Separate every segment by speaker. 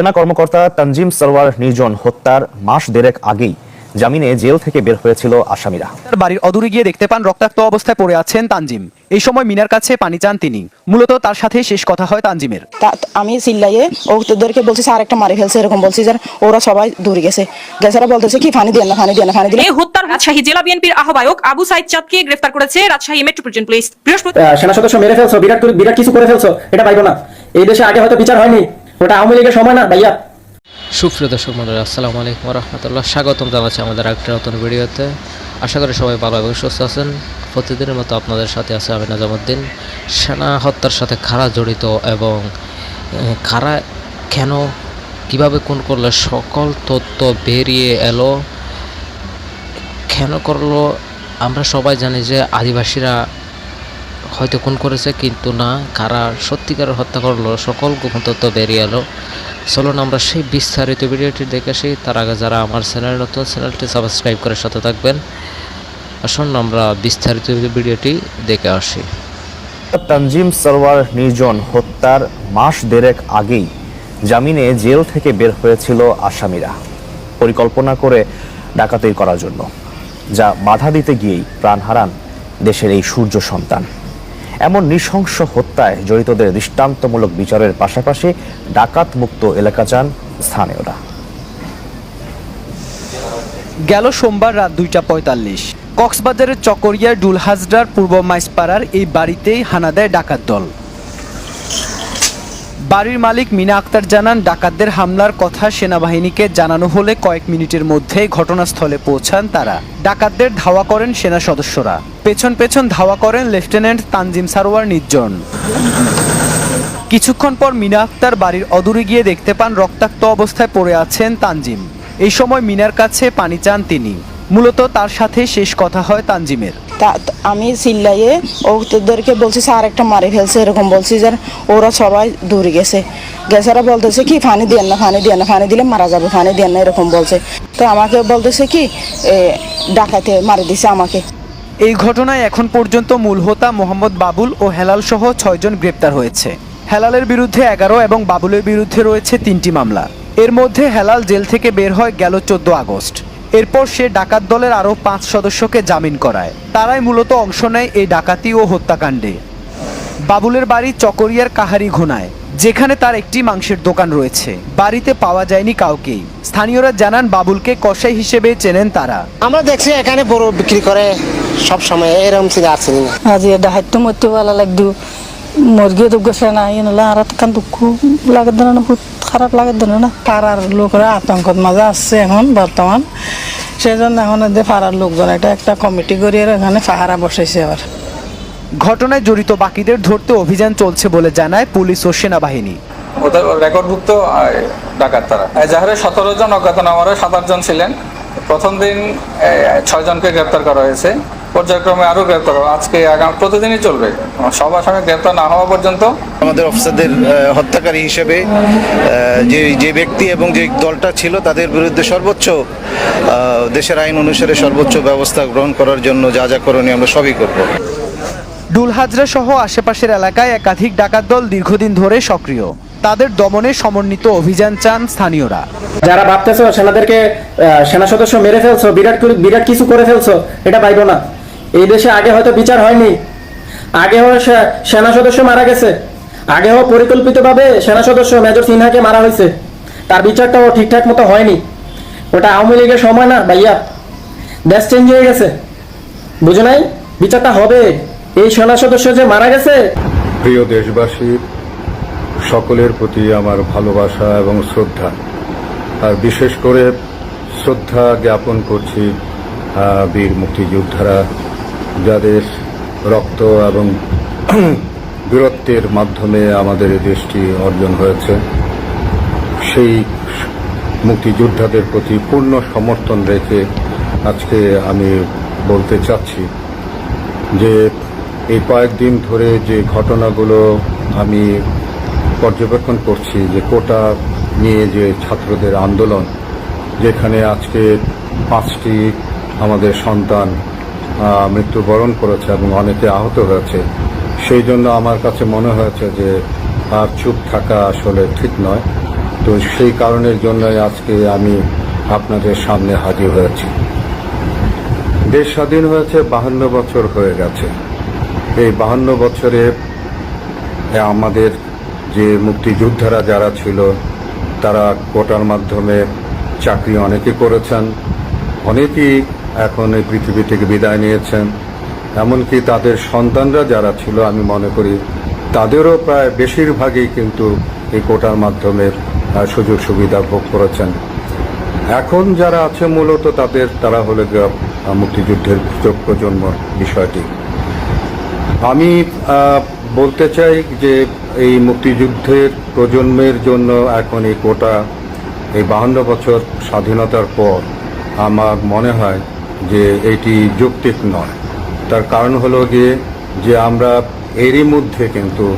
Speaker 1: সেনা কর্মকর্তা তানজিম সরওয়ার নির্জন হত্যার মাস দেড়েক আগেই জামিনে জেল থেকে বের হয়েছিল আসামিরা।
Speaker 2: তার বাড়ির অদূরে গিয়ে দেখতে পান রক্তাক্ত অবস্থায় পড়ে আছেন তানজিম। এই সময় মিনার কাছে পানি চান তিনি। মূলত তার সাথে শেষ কথা হয় তানজিমের।
Speaker 3: আমি চিল্লাইয়ে ও তোদেরকে বলছি স্যার একটা মারি ফেলছে এরকম বলছি যে ওরা সবাই দূরে গেছে। গেছারা বলতেছে কি ফানি দিয়ে না ফানি দিয়ে না ফানি দিলে
Speaker 4: এই হত্যার রাজশাহী জেলা বিএনপির আহ্বায়ক আবু সাইদ চাঁদকে গ্রেফতার করেছে রাজশাহী মেট্রোপলিটন পুলিশ। বৃহস্পতি
Speaker 5: সেনা সদস্য মেরে ফেলছো বিরাট বিরাট কিছু করে ফেলছো এটা পাইবো না। এই দেশে আগে হয়তো বিচার হয়নি। ওটা আওয়ামী লীগের সময় না, ভাইয়া?
Speaker 6: সুপ্রিয় দর্শক মন্ডলী আসসালামু আলাইকুম রহমতুল্লাহ। স্বাগতম জানাচ্ছি আমাদের একটা নতুন ভিডিওতে। আশা করি সবাই ভালো এবং সুস্থ আছেন। প্রতিদিনের মতো আপনাদের সাথে আছে আমি নাজামুদ্দিন। সেনা হত্যার সাথে খারা জড়িত এবং কারা কেন, কীভাবে কোন করলে, সকল তথ্য বেরিয়ে এলো। কেন করল, আমরা সবাই জানি যে আদিবাসীরা হয়তো খুন করেছে, কিন্তু না, কারা সত্যিকারের হত্যা করল, সকল গোপন তথ্য বেরিয়ে এলো। চলুন আমরা সেই বিস্তারিত ভিডিওটি দেখে আসি। তার আগে যারা আমার চ্যানেল নতুন, চ্যানেলটি সাবস্ক্রাইব করে সাথে থাকবেন। আসুন আমরা বিস্তারিত ভিডিওটি দেখে আসি।
Speaker 1: তানজিম সরওয়ার নির্জন হত্যার মাস দেড়েক আগেই জামিনে জেল থেকে বের হয়েছিল আসামিরা। পরিকল্পনা করে ডাকাতি করার জন্য, যা বাধা দিতে গিয়েই প্রাণ হারান দেশের এই সূর্য সন্তান। এমন নৃশংস হত্যায় জড়িতদের দৃষ্টান্তমূলক বিচারের পাশাপাশি ডাকাত মুক্ত এলাকা চান স্থানীয়রা।
Speaker 2: গেল সোমবার রাত দুইটা পঁয়তাল্লিশ। কক্সবাজারের চকরিয়ার ডুলহাজরার পূর্ব মাইসপাড়ার এই বাড়িতেই হানা দেয় ডাকাত দল। বাড়ির মালিক মিনা আক্তার জানান, ডাকাতদের হামলার কথা সেনাবাহিনীকে জানানো হলে কয়েক মিনিটের মধ্যেই ঘটনাস্থলে পৌঁছান তারা। ডাকাতদের ধাওয়া করেন সেনা সদস্যরা। পেছন পেছন ধাওয়া করেন লেফটেন্যান্ট তানজিম সারোয়ার নির্জন। কিছুক্ষণ পর মিনা আক্তার বাড়ির অদূরে গিয়ে দেখতে পান রক্তাক্ত অবস্থায় পড়ে আছেন তানজিম। এই সময় মিনার কাছে পানি চান তিনি। মূলত তার সাথে শেষ কথা হয় তানজিমের।
Speaker 3: তা- আমি চিল্লাইয়ে ও তোদেরকে বলছি, স্যার, একটা মারি ফেলছে, এরকম বলছি যে ওরা সবাই দৌড়ে গেছে। গেছারা বলতেছে কি, ফানি দিয়ে না, ফানি দিয়ে না, ফানি দিলে মারা যাবে, ফানি দিয়ে না, এরকম বলছে। তো আমাকে বলতেছে কি ডাকাতে মারি দিছে আমাকে।
Speaker 2: এই ঘটনায় এখন পর্যন্ত মূল হোতা মোহাম্মদ বাবুল ও হেলাল সহ ছয়জন গ্রেপ্তার হয়েছে। হেলালের বিরুদ্ধে এগারো এবং বাবুলের বিরুদ্ধে রয়েছে তিনটি মামলা। এর মধ্যে হেলাল জেল থেকে বের হয় গেল চোদ্দ আগস্ট। এরপর সে ডাকাত দলের আরও পাঁচ সদস্যকে জামিন করায়। তারাই মূলত অংশ নেয় এই ডাকাতি ও হত্যাকাণ্ডে। বাবুলের বাড়ি চকরিয়ার কাহারি ঘোনায় যেখানে তার একটি মাংসের দোকান রয়েছে। বাড়িতে পাওয়া যায়নি কাউকেই। স্থানীয়রা জানান বাবুলকে কসাই হিসেবে চেনেন তারা।
Speaker 7: আমরা দেখছি এখানে বড় বিক্রি করে সব সময় এরকম না
Speaker 8: আজি মরতে ভালো লাগতো মুরগিও তো গেছে না নলা আর কান দুঃখ লাগে দেন না বহুত খারাপ লাগে দেন না। পাড়ার লোকরা আতঙ্কত মাঝে আসছে এখন বর্তমান। সেই জন্য এখন এদের পাড়ার লোকজন এটা একটা কমিটি করিয়ে এখানে পাহারা বসাইছে আবার।
Speaker 2: ঘটনায় জড়িত বাকিদের ধরতে অভিযান চলছে বলে জানায় পুলিশ ও সেনাবাহিনী।
Speaker 9: ওদের রেকর্ডভুক্ত ডাকাত তারা। এজাহারে সতেরো জন অজ্ঞাতনামারে সাত জন ছিলেন। প্রথম দিন ছয় জনকে গ্রেপ্তার করা হয়েছে। পর্যায়ক্রমে আরও গ্রেপ্তার হবে। আজকে আগাম প্রতিদিনই চলবে। সব আসামি গ্রেপ্তার না হওয়া পর্যন্ত
Speaker 10: আমাদের অফিসারদের হত্যাকারী হিসেবে যে যে ব্যক্তি এবং যে দলটা ছিল তাদের বিরুদ্ধে সর্বোচ্চ দেশের আইন অনুসারে সর্বোচ্চ ব্যবস্থা গ্রহণ করার জন্য যা যা করণীয় আমরা সবই করব।
Speaker 2: ডুলহাজরা সহ আশেপাশের এলাকায় একাধিক ডাকাত দল দীর্ঘদিন ধরে সক্রিয়। তাদের দমনে সমন্বিত অভিযান চান স্থানীয়রা।
Speaker 5: যারা ভাবতেছো সেনাদেরকে আহ, সেনা সদস্য মেরে ফেলছো বিরাট বিরাট কিছু করে ফেলছো এটা পাইবো না। এই দেশে আগে হয়তো বিচার হয়নি। আগেও সে- সেনা সদস্য মারা গেছে। আগে আগেও পরিকল্পিতভাবে সেনা সদস্য মেজর সিনহাকে মারা হয়েছে। তার বিচারটাও ঠিকঠাক মতো হয়নি। ওটা আওয়ামী লীগের সময় না, ভাইয়া। দেশ চেঞ্জ হয়ে গেছে। বুঝো নাই? বিচারটা হবে। এই সেনা সদস্য যে মারা গেছে।
Speaker 11: প্রিয় দেশবাসী, সকলের প্রতি আমার ভালোবাসা এবং শ্রদ্ধা। আর বিশেষ করে শ্রদ্ধা জ্ঞাপন করছি বীর মুক্তিযোদ্ধারা যাদের রক্ত এবং বীরত্বের মাধ্যমে আমাদের দেশটি অর্জন হয়েছে, সেই মুক্তিযোদ্ধাদের প্রতি পূর্ণ সমর্থন রেখে আজকে আমি বলতে চাচ্ছি যে এই কয়েকদিন ধরে যে ঘটনাগুলো আমি পর্যবেক্ষণ করছি, যে কোটা নিয়ে যে ছাত্রদের আন্দোলন, যেখানে আজকে পাঁচটি আমাদের সন্তান মৃত্যুবরণ করেছে এবং অনেকে আহত হয়েছে। সেই জন্য আমার কাছে মনে হয়েছে যে আর চুপ থাকা আসলে ঠিক নয়। তো সেই কারণের জন্যই আজকে আমি আপনাদের সামনে হাজির হয়েছি। দেশ স্বাধীন হয়েছে, বাহান্ন বছর হয়ে গেছে। এই বাহান্ন বছরে আমাদের যে মুক্তিযোদ্ধারা যারা ছিল, তারা কোটার মাধ্যমে চাকরি অনেকে করেছেন। অনেকেই এখন এই পৃথিবী থেকে বিদায় নিয়েছেন। এমনকি তাদের সন্তানরা যারা ছিল, আমি মনে করি তাদেরও প্রায় বেশিরভাগই কিন্তু এই কোটার মাধ্যমে সুযোগ সুবিধা ভোগ করেছেন। এখন যারা আছে মূলত তাদের, তারা হলে মুক্তিযুদ্ধের যোগ প্রজন্ম বিষয়টি। আমি বলতে চাই যে এই মুক্তিযুদ্ধের প্রজন্মের জন্য এখন এই কোটা, এই বাহান্ন বছর স্বাধীনতার পর আমার মনে হয় যে এটি যৌক্তিক নয়। তার কারণ হলো গিয়ে যে আমরা এরই মধ্যে কিন্তু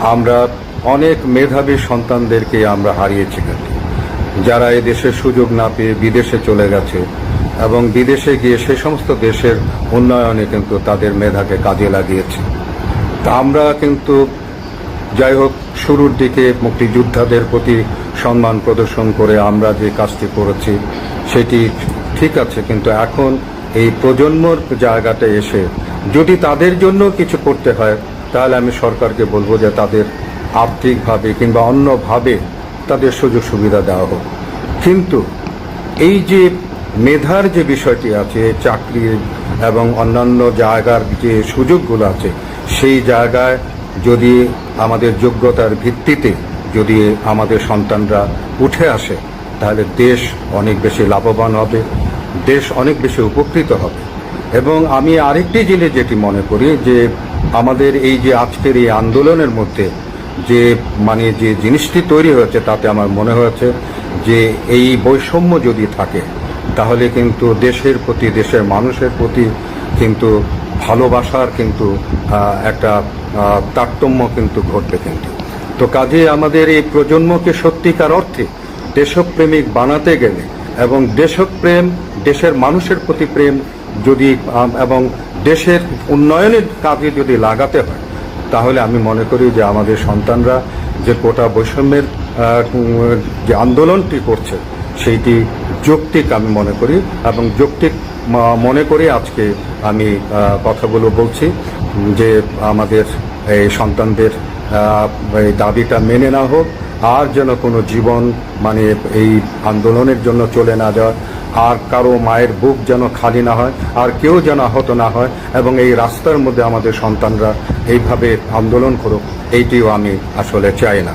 Speaker 11: আমরা অনেক মেধাবী সন্তানদেরকে আমরা হারিয়েছি কিন্তু। যারা দেশের সুযোগ না পেয়ে বিদেশে চলে গেছে এবং বিদেশে গিয়ে সে সমস্ত দেশের উন্নয়নে কিন্তু তাদের মেধাকে কাজে লাগিয়েছে। তা আমরা কিন্তু যাই হোক, শুরুর দিকে মুক্তিযোদ্ধাদের প্রতি সম্মান প্রদর্শন করে আমরা যে কাজটি করেছি, সেটি ঠিক আছে, কিন্তু এখন এই প্রজন্মর জায়গাটা এসে যদি তাদের জন্য কিছু করতে হয়, তাহলে আমি সরকারকে বলব যে তাদের আর্থিকভাবে কিংবা অন্যভাবে তাদের সুযোগ সুবিধা দেওয়া হোক। কিন্তু এই যে মেধার যে বিষয়টি আছে, চাকরির এবং অন্যান্য জায়গার যে সুযোগগুলো আছে, সেই জায়গায় যদি আমাদের যোগ্যতার ভিত্তিতে যদি আমাদের সন্তানরা উঠে আসে, তাহলে দেশ অনেক বেশি লাভবান হবে। দেশ অনেক বেশি উপকৃত হবে। এবং আমি আরেকটি জিনিস যেটি মনে করি যে আমাদের এই যে আজকের এই আন্দোলনের মধ্যে যে মানে যে জিনিসটি তৈরি হয়েছে তাতে আমার মনে হয়েছে যে এই বৈষম্য যদি থাকে, তাহলে কিন্তু দেশের প্রতি, দেশের মানুষের প্রতি কিন্তু ভালোবাসার কিন্তু একটা তারতম্য কিন্তু ঘটবে কিন্তু। তো কাজে আমাদের এই প্রজন্মকে সত্যিকার অর্থে দেশপ্রেমিক বানাতে গেলে এবং দেশপ্রেম দেশের মানুষের প্রতি প্রেম যদি এবং দেশের উন্নয়নের কাজে যদি লাগাতে হয়, তাহলে আমি মনে করি যে আমাদের সন্তানরা যে কোটা বৈষম্যের যে আন্দোলনটি করছে, সেইটি যৌক্তিক আমি মনে করি এবং যৌক্তিক মনে করে আজকে আমি কথাগুলো বলছি যে আমাদের এই সন্তানদের এই দাবিটা মেনে না হোক, আর যেন কোনো জীবন মানে এই আন্দোলনের জন্য চলে না যায়, আর কারও মায়ের বুক যেন খালি না হয়, আর কেউ যেন আহত না হয়, এবং এই রাস্তার মধ্যে আমাদের সন্তানরা এইভাবে আন্দোলন করুক, এইটিও আমি আসলে চাই না।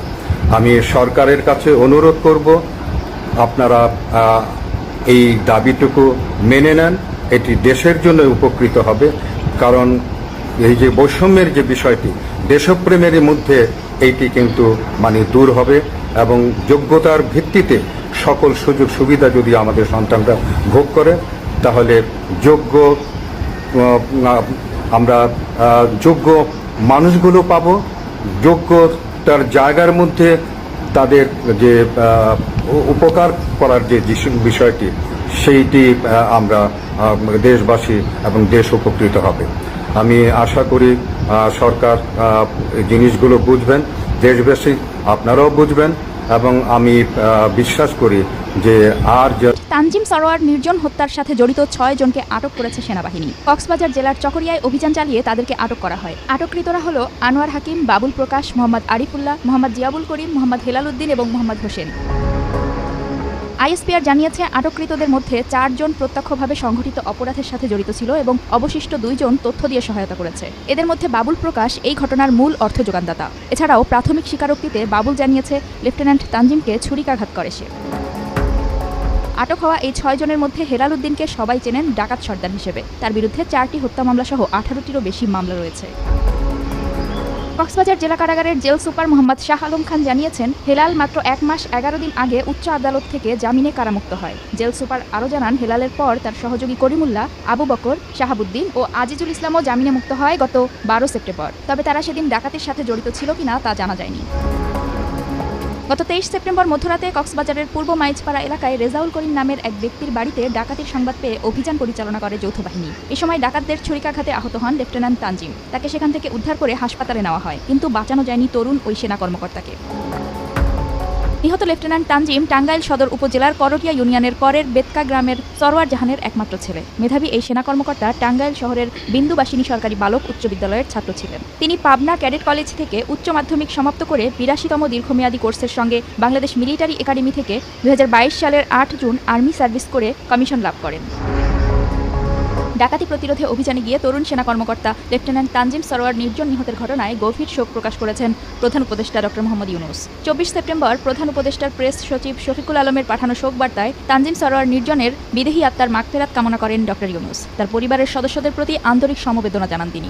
Speaker 11: আমি সরকারের কাছে অনুরোধ করব, আপনারা এই দাবিটুকু মেনে নেন, এটি দেশের জন্য উপকৃত হবে, কারণ এই যে বৈষম্যের যে বিষয়টি, দেশপ্রেমের মধ্যে এইটি কিন্তু মানে দূর হবে এবং যোগ্যতার ভিত্তিতে সকল সুযোগ সুবিধা যদি আমাদের সন্তানরা ভোগ করে, তাহলে যোগ্য আমরা যোগ্য মানুষগুলো পাবো। যোগ্যতার জায়গার মধ্যে তাদের যে উপকার করার যে বিষয়টি, সেইটি আমরা দেশবাসী এবং দেশ উপকৃত হবে। আমি আশা করি সরকার জিনিসগুলো বুঝবেন, দেশবাসী আপনারাও বুঝবেন, এবং আমি বিশ্বাস করি যে আর
Speaker 12: তানজিম সরোয়ার নির্জন হত্যার সাথে জড়িত ছয় জনকে আটক করেছে সেনাবাহিনী। কক্সবাজার জেলার চকরিয়ায় অভিযান চালিয়ে তাদেরকে আটক করা হয়। আটককৃতরা হল আনোয়ার হাকিম, বাবুল প্রকাশ, মোহাম্মদ আরিফুল্লাহ, মোহাম্মদ জিয়াবুল করিম, মোহাম্মদ হেলাল উদ্দিন এবং মোহাম্মদ হোসেন। আইএসপিআর জানিয়েছে, আটককৃতদের মধ্যে চারজন প্রত্যক্ষভাবে সংঘটিত অপরাধের সাথে জড়িত ছিল এবং অবশিষ্ট দুইজন তথ্য দিয়ে সহায়তা করেছে। এদের মধ্যে বাবুল প্রকাশ, এই ঘটনার মূল অর্থ যোগানদাতা। এছাড়াও প্রাথমিক স্বীকারোক্তিতে বাবুল জানিয়েছে, লেফটেন্যান্ট তানজিমকে ছুরিকাঘাত করে সে। আটক হওয়া এই ছয় জনের মধ্যে হেলাল উদ্দিনকে সবাই চেনেন ডাকাত সর্দার হিসেবে। তার বিরুদ্ধে চারটি হত্যা মামলা সহ আঠারোটিরও বেশি মামলা রয়েছে। কক্সবাজার জেলা কারাগারের জেল সুপার মোহাম্মদ শাহ আলম খান জানিয়েছেন, হেলাল মাত্র এক মাস এগারো দিন আগে উচ্চ আদালত থেকে জামিনে কারামুক্ত হয়। জেল সুপার আরও জানান, হেলালের পর তার সহযোগী করিমুল্লাহ, আবু বকর, শাহাবুদ্দিন ও আজিজুল ইসলামও জামিনে মুক্ত হয় গত বারো সেপ্টেম্বর। তবে তারা সেদিন ডাকাতির সাথে জড়িত ছিল কিনা তা জানা যায়নি। গত তেইশ সেপ্টেম্বর মধ্যরাতে কক্সবাজারের পূর্ব মাইজপাড়া এলাকায় রেজাউল করিম নামের এক ব্যক্তির বাড়িতে ডাকাতির সংবাদ পেয়ে অভিযান পরিচালনা করে যৌথ বাহিনী। এ সময় ডাকাতদের ছুরিকাঘাতে আহত হন লেফটেন্যান্ট তানজিম। তাকে সেখান থেকে উদ্ধার করে হাসপাতালে নেওয়া হয়, কিন্তু বাঁচানো যায়নি তরুণ ওই সেনা কর্মকর্তাকে। নিহত লেফটেন্যান্ট তানজিম টাঙ্গাইল সদর উপজেলার করটিয়া ইউনিয়নের করের বেতকা গ্রামের সরওয়ার জাহানের একমাত্র ছেলে। মেধাবী এই সেনা কর্মকর্তা টাঙ্গাইল শহরের বিন্দুবাসিনী সরকারি বালক উচ্চ বিদ্যালয়ের ছাত্র ছিলেন। তিনি পাবনা ক্যাডেট কলেজ থেকে উচ্চ মাধ্যমিক সমাপ্ত করে বিরাশিতম দীর্ঘমেয়াদী কোর্সের সঙ্গে বাংলাদেশ মিলিটারি একাডেমি থেকে দু হাজার বাইশ সালের আট জুন আর্মি সার্ভিস করে কমিশন লাভ করেন। ডাকাতি প্রতিরোধে অভিযানে গিয়ে তরুণ সেনা কর্মকর্তা লেফটেন্যান্ট তানজিম সরোয়ার নির্জন নিহতের ঘটনায় গভীর শোক প্রকাশ করেছেন প্রধান উপদেষ্টা ডক্টর মোহাম্মদ ইউনুস। চব্বিশ সেপ্টেম্বর প্রধান উপদেষ্টার প্রেস সচিব শফিকুল আলমের পাঠানো শোক বার্তায় তানজিম সরোয়ার নির্জনের বিদেহী আত্মার মাগফেরাত কামনা করেন ডক্টর ইউনুস। তার পরিবারের সদস্যদের প্রতি আন্তরিক সমবেদনা জানান তিনি।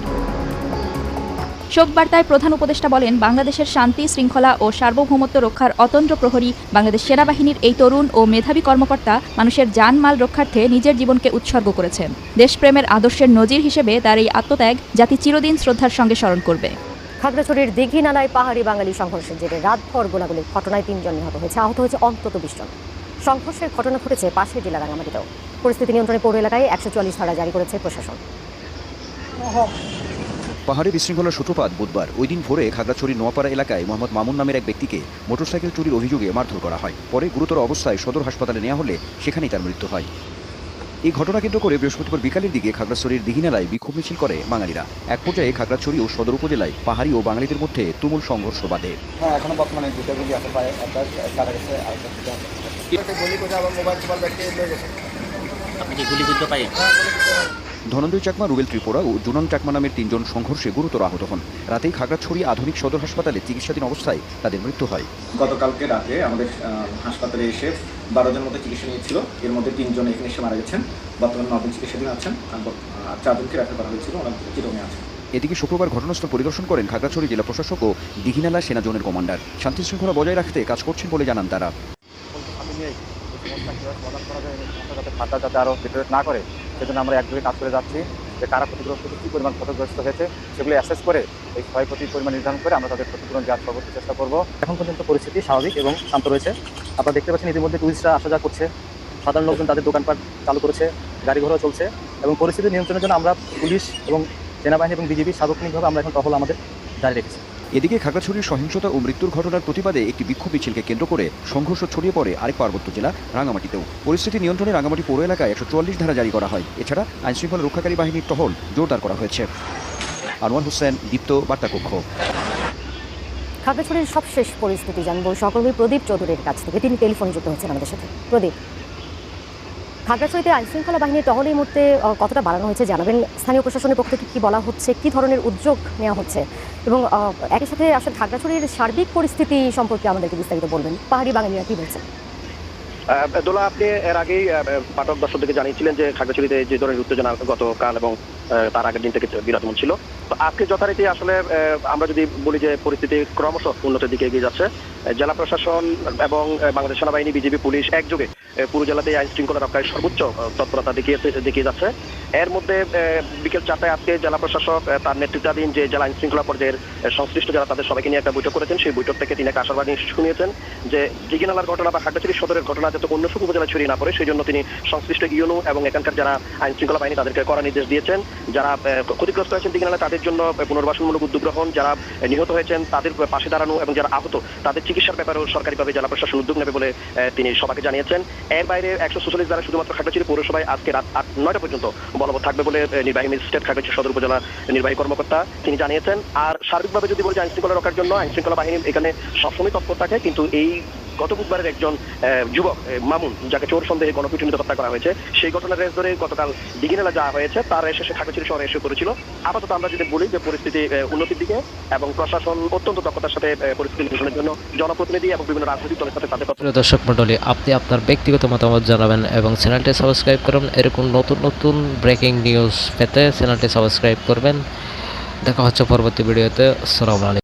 Speaker 12: শোক বার্তায় প্রধান উপদেষ্টা বলেন, বাংলাদেশের শান্তি, শৃঙ্খলা ও সার্বভৌমত্ব রক্ষার অতন্ত্র প্রহরী বাংলাদেশ সেনাবাহিনীর এই তরুণ ও মেধাবী কর্মকর্তা মানুষের জানমাল রক্ষার্থে নিজের জীবনকে উৎসর্গ করেছেন। দেশপ্রেমের আদর্শের নজির হিসেবে তার এই আত্মত্যাগ জাতি চিরদিন শ্রদ্ধার সঙ্গে স্মরণ করবে।
Speaker 13: খাগড়াছড়ির দীঘি নালায় পাহাড়ি বাঙালি সংঘর্ষের জেরে রাতভর গোলাগুলির ঘটনায় তিনজন নিহত হয়েছে, আহত হয়েছে অন্তত বিশ জন। সংঘর্ষের ঘটনা ঘটেছে পাশের জেলা রাঙামাটিতেও পরিস্থিতি নিয়ন্ত্রণে পৌর এলাকায় একশো চুয়াল্লিশ ধারা জারি করেছে প্রশাসন।
Speaker 14: পাহাড়ি বিশৃঙ্খলার সূত্রপাত বুধবার। ওই দিন ভোরে খাগড়াছড়ি নোয়াপাড়া এলাকায় মোহাম্মদ মামুন নামের এক ব্যক্তিকে মোটরসাইকেল চুরির অভিযোগে মারধর করা হয়। পরে গুরুতর অবস্থায় সদর হাসপাতালে নেওয়া হলে সেখানেই তার মৃত্যু হয়। এই ঘটনা কেন্দ্র করে বৃহস্পতিবার বিকালের দিকে খাগড়াছড়ির দিঘিনালায় বিক্ষোভ মিছিল করে বাঙালিরা। এক পর্যায়ে খাগড়াছড়ি ও সদর উপজেলায় পাহাড়ি ও বাঙালিদের মধ্যে তুমুল সংঘর্ষ বাধে।
Speaker 5: হ্যাঁ এখনও বর্তমানে দুটো গুলি আছে পায়ে একটা কাটা গেছে আর একটা গুলি করে আবার
Speaker 14: ধনঞ্জয় চাকমা রুবেল ত্রিপুরা ও জুনান চাকমা নামের তিনজন সংঘর্ষে গুরুতর আহত হন। রাতেই খাগড়াছড়ি আধুনিক সদর হাসপাতালে চিকিৎসাধীন অবস্থায় তাদের মৃত্যু হয়।
Speaker 5: গতকালকে রাতে আমাদের হাসপাতালে এসে বারো জন মতো চিকিৎসা নিয়েছিল। এর মধ্যে তিনজন এখানে এসে মারা গেছেন। বর্তমানে নদিন চিকিৎসাধীন আছেন। আর চারজনকে রেফার করা হয়েছিল। ওনার চিরমে আছেন
Speaker 14: এদিকে শুক্রবার ঘটনাস্থল পরিদর্শন করেন খাগড়াছড়ি জেলা প্রশাসক ও দিঘিনালা সেনা জোনের কমান্ডার। শান্তি শৃঙ্খলা বজায় রাখতে কাজ করছেন বলে জানান তারা।
Speaker 5: ফাটা যাতে আরও না করে। সেজন্য আমরা একযোগে কাজ করে যাচ্ছি যে কারা ক্ষতিগ্রস্ত হচ্ছে কী পরিমাণ ক্ষতিগ্রস্ত হয়েছে, সেগুলো অ্যাসেস করে এই ক্ষয়ক্ষতির পরিমাণ নির্ধারণ করে আমরা তাদের ক্ষতিপূরণ দেওয়ার সর্বোচ্চ চেষ্টা করব। এখন পর্যন্ত পরিস্থিতি স্বাভাবিক এবং শান্ত রয়েছে। আপনারা দেখতে পাচ্ছেন ইতিমধ্যে টুরিস্টরা আসা যাওয়া করছে। সাধারণ লোকজন তাদের দোকানপাট চালু করেছে গাড়ি ঘোড়াও চলছে এবং পরিস্থিতি নিয়ন্ত্রণের জন্য আমরা পুলিশ এবং সেনাবাহিনী এবং বিজেপি সার্বক্ষণিকভাবে আমরা এখন টহল আমাদের জারি রেখেছি।
Speaker 14: এদিকে খাগড়াছড়ির সহিংসতা ও মৃত্যুর ঘটনার প্রতিবাদে একটি বিক্ষোভ মিছিলকে কেন্দ্র করে সংঘর্ষ ছড়িয়ে পড়ে আরেক পার্বত্য জেলা রাঙামাটিতেও পরিস্থিতি নিয়ন্ত্রণে রাঙামাটি পৌর এলাকায় একশো চুয়াল্লিশ ধারা জারি করা হয়। এছাড়া আইনশৃঙ্খলা রক্ষাকারী বাহিনীর টহল জোরদার করা হয়েছে। আনোয়ার হোসেন, দীপ্ত বার্তাকক্ষ।
Speaker 13: খাগড়াছড়ির সবশেষ পরিস্থিতি জানব। সহকর্মী প্রদীপ চৌধুরীর কাছ থেকে। তিনি টেলিফোনে যুক্ত হচ্ছেন আমাদের সাথে। প্রদীপ। খাগড়াছড়িতে আইনশৃঙ্খলা বাহিনীর টহল এই মুহূর্তে কতটা বাড়ানো হয়েছে জানাবেন? স্থানীয় প্রশাসনের পক্ষ থেকে কি বলা হচ্ছে? কি ধরনের উদ্যোগ নেওয়া হচ্ছে? এবং একই সাথে আসলে খাগড়াছড়ির সার্বিক পরিস্থিতি সম্পর্কে আমাদেরকে বিস্তারিত বলবেন। পাহাড়ি বাঙালিরা কি বলছেন?
Speaker 7: দোলা আপনি এর আগেই পাঠক দর্শকদেরকে জানিয়েছিলেন যে খাগড়াছড়িতে যে ধরনের উত্তেজনা গতকাল এবং তার আগের দিন থেকে বিরাজমান ছিল। তো আজকে যথারীতি আসলে আমরা যদি বলি যে পরিস্থিতি ক্রমশ উন্নতির দিকে এগিয়ে যাচ্ছে জেলা প্রশাসন এবং বাংলাদেশ সেনাবাহিনী বিজেপি পুলিশ একযোগে পুরো জেলাতে আইন শৃঙ্খলা রক্ষায় সর্বোচ্চ তৎপরতা দেখিয়ে দেখিয়ে যাচ্ছে। এর মধ্যে বিকেল চারটায় আজকে জেলা প্রশাসক তার নেতৃত্বাধীন যে জেলা আইন শৃঙ্খলা পর্যায়ের সংশ্লিষ্ট যারা তাদের সবাইকে নিয়ে একটা বৈঠক করেছেন। সেই বৈঠক থেকে তিনি একটা আশাবাদী শুনিয়েছেন যে দিঘিনালার ঘটনা বা খাগড়াছড়ি সদরের ঘটনা যাতে অন্য সব উপজেলায় ছড়িয়ে না পড়ে সেই জন্য তিনি সংশ্লিষ্ট ইউনো এবং এখানকার যারা আইন শৃঙ্খলা বাহিনী তাদেরকে করা নির্দেশ দিয়েছেন। যারা ক্ষতিগ্রস্ত হয়েছেন দিঘিনালা তাদের জন্য পুনর্বাসনমূলক উদ্যোগ গ্রহণ, যারা নিহত হয়েছেন তাদের পাশে দাঁড়ানো এবং যারা আহত, তাদের চিকিৎসার ব্যাপারেও সরকারিভাবে জেলা প্রশাসন উদ্যোগ নেবে বলে তিনি সবাইকে জানিয়েছেন। এর বাইরে একশো সুচল্লিশ দ্বারা শুধুমাত্র খাগড়াছড়ি পৌরসভায় আজকে রাত আট, নয়টা পর্যন্ত বলবৎ থাকবে বলে নির্বাহী ম্যাজিস্ট্রেট খাগড়াছড়ি সদর উপজেলা নির্বাহী কর্মকর্তা তিনি জানিয়েছেন। আর সার্বিকভাবে যদি বলি আইনশৃঙ্খলা রক্ষার জন্য আইনশৃঙ্খলা বাহিনী এখানে সবসময় তৎপর থাকে, কিন্তু এই গত বুধবারের একজন যুবক মামুন, যাকে চোর সন্দেহে গণপিটুনিতে হত্যা করা হয়েছে, সেই ঘটনার রেস ধরে গতকাল দিঘিনালা যাওয়া হয়েছে। তার এসে সে খাগড়াছড়ি শহরে এসে করেছিল আপাতত আমরা যদি বলি যে পরিস্থিতি উন্নতির দিকে এবং প্রশাসন অত্যন্ত দক্ষতার সাথে পরিস্থিতি নিরসনের জন্য জনপ্রতিনিধি এবং বিভিন্ন রাজনৈতিক দলের সাথে তাদের
Speaker 6: প্রিয় দর্শক মণ্ডলী, আপনি আপনার ব্যক্তিগত মতামত জানাবেন এবং চ্যানেলটি সাবস্ক্রাইব করুন। এরকম নতুন নতুন ব্রেকিং নিউজ পেতে চ্যানেলটি সাবস্ক্রাইব করবেন। দেখা হচ্ছে পরবর্তী ভিডিওতে। আসসালামু আলাইকুম।